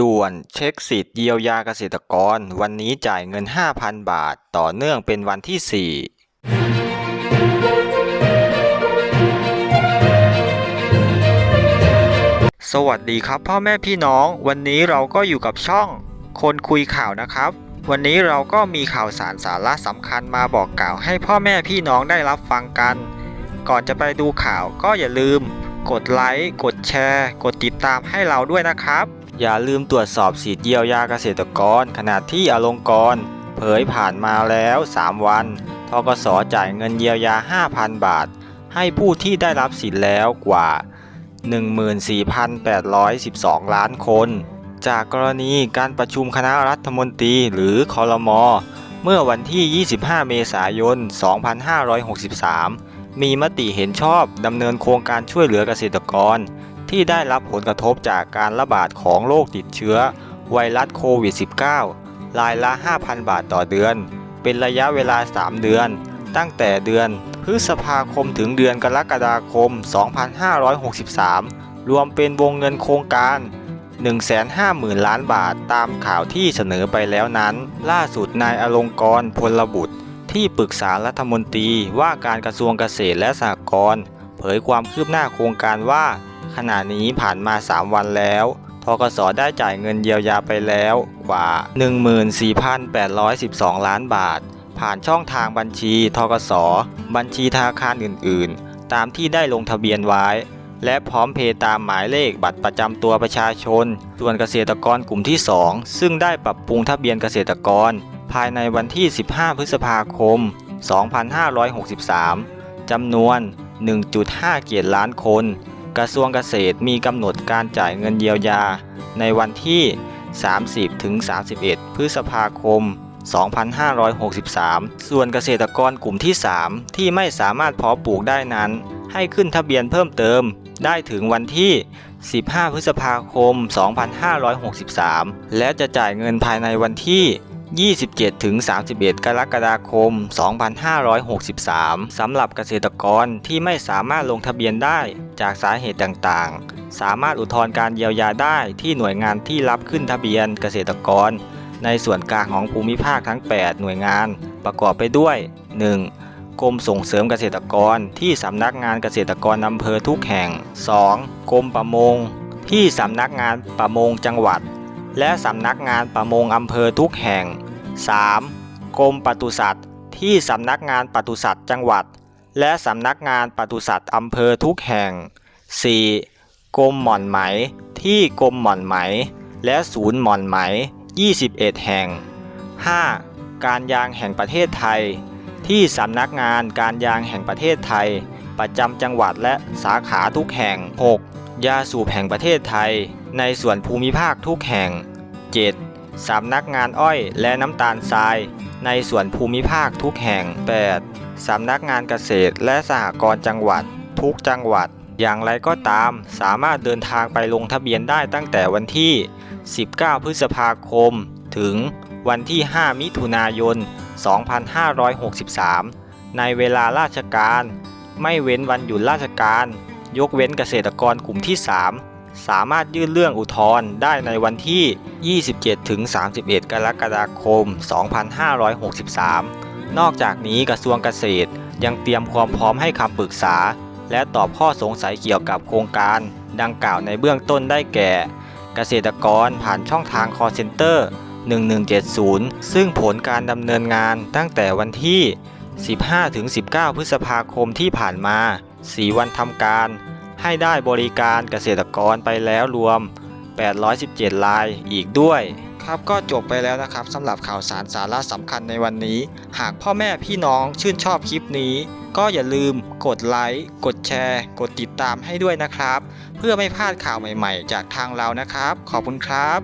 ด่วนเช็คสิทธิ์เยียวยาเกษตรกร วันนี้จ่ายเงิน 5,000 บาท ต่อเนื่องเป็นวันที่ 4สวัสดีครับพ่อแม่พี่น้อง วันนี้เราก็อยู่กับช่อง คนคุยข่าวนะครับ วันนี้เราก็มีข่าวสารสาระสำคัญมาบอกกล่าวให้พ่อแม่พี่น้องได้รับฟังกัน ก่อนจะไปดูข่าวก็อย่าลืม กดไลค์กดแชร์ กดติดตามให้เราด้วยนะครับ อย่าลืมตรวจสอบสิทธิเยียวยาเกษตรกร ขณะที่อลงกรณ์เผยผ่านมาแล้ว 3 วันทกสจ่ายเงินเยียวยา 5,000 บาท ให้ผู้ที่ได้รับสิทธิ์แล้วกว่า 14,812 ล้านคน จากกรณีการประชุมคณะรัฐมนตรีหรือคอรมอเมื่อวันที่ 25 เมษายน 2563 มีมติเห็นชอบดำเนินโครงการช่วยเหลือเกษตรกร ที่ได้รับผลกระทบจากการระบาดของโรคติดเชื้อ ไวรัสโควิด -19 รายละ 5,000 บาทต่อเดือน เป็นระยะเวลา 3 เดือน ตั้งแต่เดือนพฤษภาคมถึงเดือนกรกฎาคม 2563 รวมเป็นวงเงินโครงการ 150,000 ล้านบาทตามข่าวที่เสนอไปแล้วนั้น ล่าสุดนายอลงกรณ์พลบุตร ที่ปรึกษารัฐมนตรีว่าการกระทรวงเกษตรและสหกรณ์เผยความคืบหน้าโครงการว่า ขณะนี้ผ่านมา 3 วันแล้วทกสได้จ่ายเงินเยียวยาไปแล้วกว่า 14,812 ล้านบาท ผ่านช่องทางบัญชีทกสบัญชีธนาคารอื่น ๆ ตามที่ได้ลงทะเบียนไว้ และพร้อมเพย์ตามหมายเลขบัตรประจำตัวประชาชน ส่วนเกษตรกรกลุ่มที่ 2 ซึ่งได้ปรับปรุงทะเบียนเกษตรกร ภายในวันที่ 15 พฤษภาคม 2563 จำนวน 1.5 เกียรติล้านคน กระทรวงเกษตรมีกำหนดการจ่ายเงินเยียวยา ในวันที่ 30ถึง31 พฤษภาคม 2563 ส่วนเกษตรกรกลุ่มที่ 3 ที่ไม่สามารถเพาะปลูกได้นั้น ให้ขึ้นทะเบียนเพิ่มเติมได้ถึงวันที่ 15 พฤษภาคม 2563 และจะจ่ายเงินภายในวันที่ 27 ถึง 31 กรกฎาคม 2563 สำหรับเกษตรกรที่ไม่สามารถลงทะเบียนได้จากสาเหตุต่างๆ สามารถอุทธรณ์การเยียวยาได้ที่หน่วยงานที่รับขึ้นทะเบียนเกษตรกร ในส่วนกลางของภูมิภาคทั้ง 8 หน่วยงานประกอบไปด้วย 1. กรมส่งเสริมเกษตรกรที่สำนักงานเกษตรกรอำเภอทุกแห่ง 2. กรมประมง ที่สำนักงานประมงจังหวัด และสำนักงานประมงอำเภอทุกแห่ง 3. กรมปศุสัตว์ที่สำนักงานปศุสัตว์จังหวัด และสำนักงานปศุสัตว์อำเภอทุกแห่ง 4. กรมหม่อนไหม ที่กรมหม่อนไหม และศูนย์หม่อนไหม 21 แห่ง 5. การยางแห่งประเทศไทย ที่สำนักงานการยางแห่งประเทศไทย ประจำจังหวัดและสาขาทุกแห่ง 6. ยาสูบแห่งประเทศไทย ในส่วนภูมิภาคทุกแห่ง 7. สำนักงานอ้อยและน้ำตาลทราย ในส่วนภูมิภาคทุกแห่ง 8. สำนักงานเกษตรและสหกรณ์จังหวัด ทุกจังหวัด อย่างไรก็ตาม สามารถเดินทางไปลงทะเบียนได้ตั้งแต่วันที่ 19 พฤษภาคม ถึงวันที่ 5 มิถุนายน 2563 ในเวลาราชการ ไม่เว้นวันหยุดราชการ ยกเว้นเกษตรกรกลุ่มที่ 3 สามารถยื่นเรื่องอุทธรณ์ได้ในวันที่ 27-31 กรกฎาคม 2563 นอกจากนี้กระทรวงเกษตรยังเตรียมความพร้อมให้คำปรึกษา และตอบข้อสงสัยเกี่ยวกับโครงการ ดังกล่าวในเบื้องต้นได้แก่ เกษตรกรผ่านช่องทาง call center 1170 ซึ่งผลการดำเนินงานตั้งแต่วันที่ 15-19 พฤษภาคมที่ผ่านมา 4 วันทำการ ให้ได้บริการเกษตรกรไปแล้วรวม 817 รายอีกด้วย ครับก็จบไปแล้วนะครับสำหรับข่าวสารสาระสำคัญในวันนี้ หากพ่อแม่พี่น้องชื่นชอบคลิปนี้ ก็อย่าลืมกดไลค์ กดแชร์ กดติดตามให้ด้วยนะครับ เพื่อไม่พลาดข่าวใหม่ๆ จากทางเรานะครับ ขอบคุณครับ